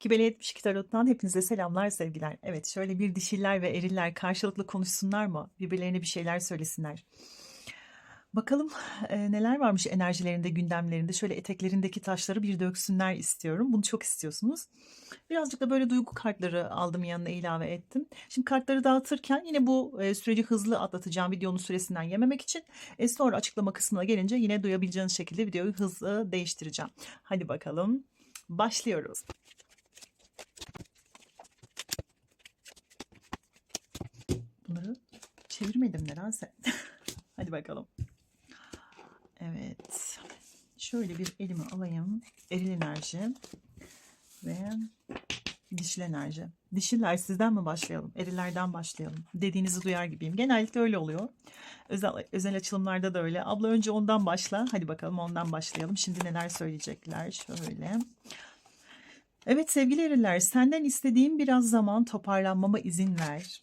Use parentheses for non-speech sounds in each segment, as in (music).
Kibele 72 Tarot'tan hepinize selamlar, sevgiler. Evet, şöyle bir dişiller ve eriller karşılıklı konuşsunlar mı? Birbirlerine bir şeyler söylesinler. Bakalım e, neler varmış enerjilerinde, gündemlerinde. Şöyle eteklerindeki taşları bir döksünler istiyorum. Bunu çok istiyorsunuz. Birazcık da böyle duygu kartları aldım yanına ilave ettim. Şimdi kartları dağıtırken yine bu e, süreci hızlı atlatacağım videonun süresinden yememek için e, sonra açıklama kısmına gelince yine duyabileceğiniz şekilde videoyu hızlı değiştireceğim. Hadi bakalım. Başlıyoruz. Bunları çevirmedim nedense. (laughs) Hadi bakalım. Evet. Şöyle bir elime alayım. Eril enerji ve dişil enerji. Dişiller sizden mi başlayalım? Erilerden başlayalım. Dediğinizi duyar gibiyim. Genellikle öyle oluyor. Özel, özel açılımlarda da öyle. Abla önce ondan başla. Hadi bakalım ondan başlayalım. Şimdi neler söyleyecekler? Şöyle. Evet sevgili eriler, senden istediğim biraz zaman toparlanmama izin ver.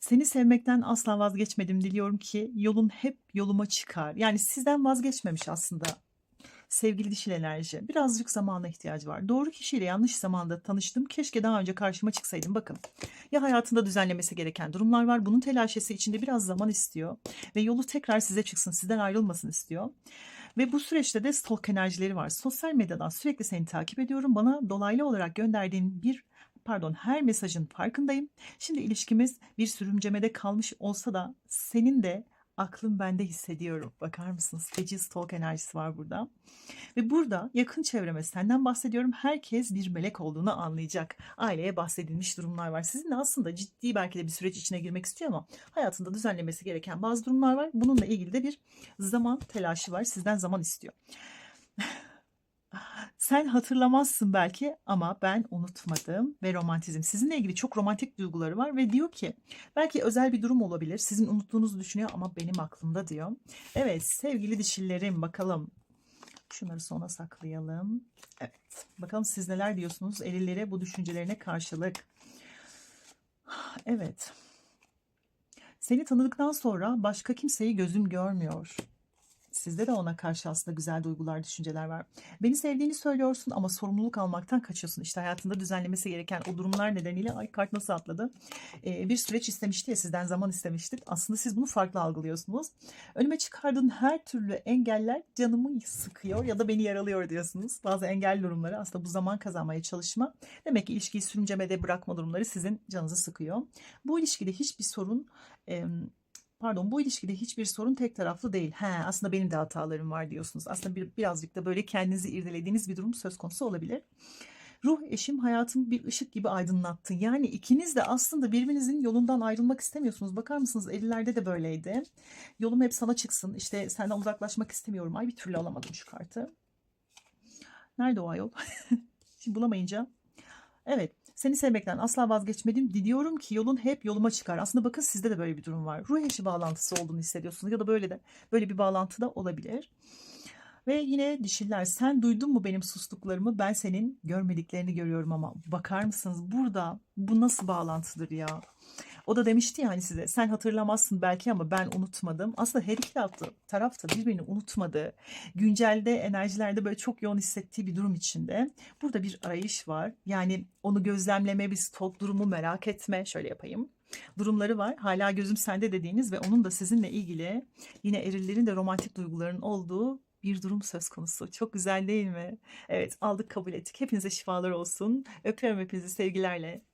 Seni sevmekten asla vazgeçmedim. Diliyorum ki yolun hep yoluma çıkar. Yani sizden vazgeçmemiş aslında sevgili dişil enerji. Birazcık zamana ihtiyacı var. Doğru kişiyle yanlış zamanda tanıştım. Keşke daha önce karşıma çıksaydım. Bakın ya hayatında düzenlemesi gereken durumlar var. Bunun telaşesi içinde biraz zaman istiyor. Ve yolu tekrar size çıksın. Sizden ayrılmasın istiyor. Ve bu süreçte de stalk enerjileri var. Sosyal medyadan sürekli seni takip ediyorum. Bana dolaylı olarak gönderdiğin bir pardon her mesajın farkındayım. Şimdi ilişkimiz bir sürümcemede kalmış olsa da senin de aklım bende hissediyorum. Bakar mısınız? Feci stalk enerjisi var burada. Ve burada yakın çevreme senden bahsediyorum. Herkes bir melek olduğunu anlayacak. Aileye bahsedilmiş durumlar var. Sizin de aslında ciddi belki de bir süreç içine girmek istiyor ama hayatında düzenlemesi gereken bazı durumlar var. Bununla ilgili de bir zaman telaşı var. Sizden zaman istiyor. Sen hatırlamazsın belki ama ben unutmadım ve romantizm. Sizinle ilgili çok romantik duyguları var ve diyor ki belki özel bir durum olabilir. Sizin unuttuğunuzu düşünüyor ama benim aklımda diyor. Evet sevgili dişillerim bakalım. Şunları sona saklayalım. Evet bakalım siz neler diyorsunuz erilere bu düşüncelerine karşılık. (sighs) Evet. Seni tanıdıktan sonra başka kimseyi gözüm görmüyor. Sizde de ona karşı aslında güzel duygular, düşünceler var. Beni sevdiğini söylüyorsun ama sorumluluk almaktan kaçıyorsun. İşte hayatında düzenlemesi gereken o durumlar nedeniyle ay kart nasıl atladı? Ee, bir süreç istemişti ya sizden zaman istemişti. Aslında siz bunu farklı algılıyorsunuz. Önüme çıkardığın her türlü engeller canımı sıkıyor ya da beni yaralıyor diyorsunuz. Bazı engel durumları aslında bu zaman kazanmaya çalışma. Demek ki ilişkiyi sürüncemede bırakma durumları sizin canınızı sıkıyor. Bu ilişkide hiçbir sorun... E, pardon bu ilişkide hiçbir sorun tek taraflı değil. He, aslında benim de hatalarım var diyorsunuz. Aslında bir, birazcık da böyle kendinizi irdelediğiniz bir durum söz konusu olabilir. Ruh eşim hayatımı bir ışık gibi aydınlattı. Yani ikiniz de aslında birbirinizin yolundan ayrılmak istemiyorsunuz. Bakar mısınız ellerde de böyleydi. Yolum hep sana çıksın. İşte senden uzaklaşmak istemiyorum. Ay bir türlü alamadım şu kartı. Nerede o ayol? (laughs) Şimdi bulamayınca. Evet. Seni sevmekten asla vazgeçmedim. Diliyorum ki yolun hep yoluma çıkar. Aslında bakın sizde de böyle bir durum var. Ruh eşi bağlantısı olduğunu hissediyorsunuz ya da böyle de böyle bir bağlantı da olabilir. Ve yine dişiller sen duydun mu benim sustuklarımı ben senin görmediklerini görüyorum ama bakar mısınız burada bu nasıl bağlantıdır ya? O da demişti ya hani size sen hatırlamazsın belki ama ben unutmadım. Aslında her iki tarafta, tarafta birbirini unutmadı. Güncelde enerjilerde böyle çok yoğun hissettiği bir durum içinde. Burada bir arayış var. Yani onu gözlemleme, bir stalk durumu merak etme. Şöyle yapayım durumları var. Hala gözüm sende dediğiniz ve onun da sizinle ilgili yine erillerin de romantik duyguların olduğu bir durum söz konusu. Çok güzel değil mi? Evet aldık kabul ettik. Hepinize şifalar olsun. Öpüyorum hepinizi sevgilerle.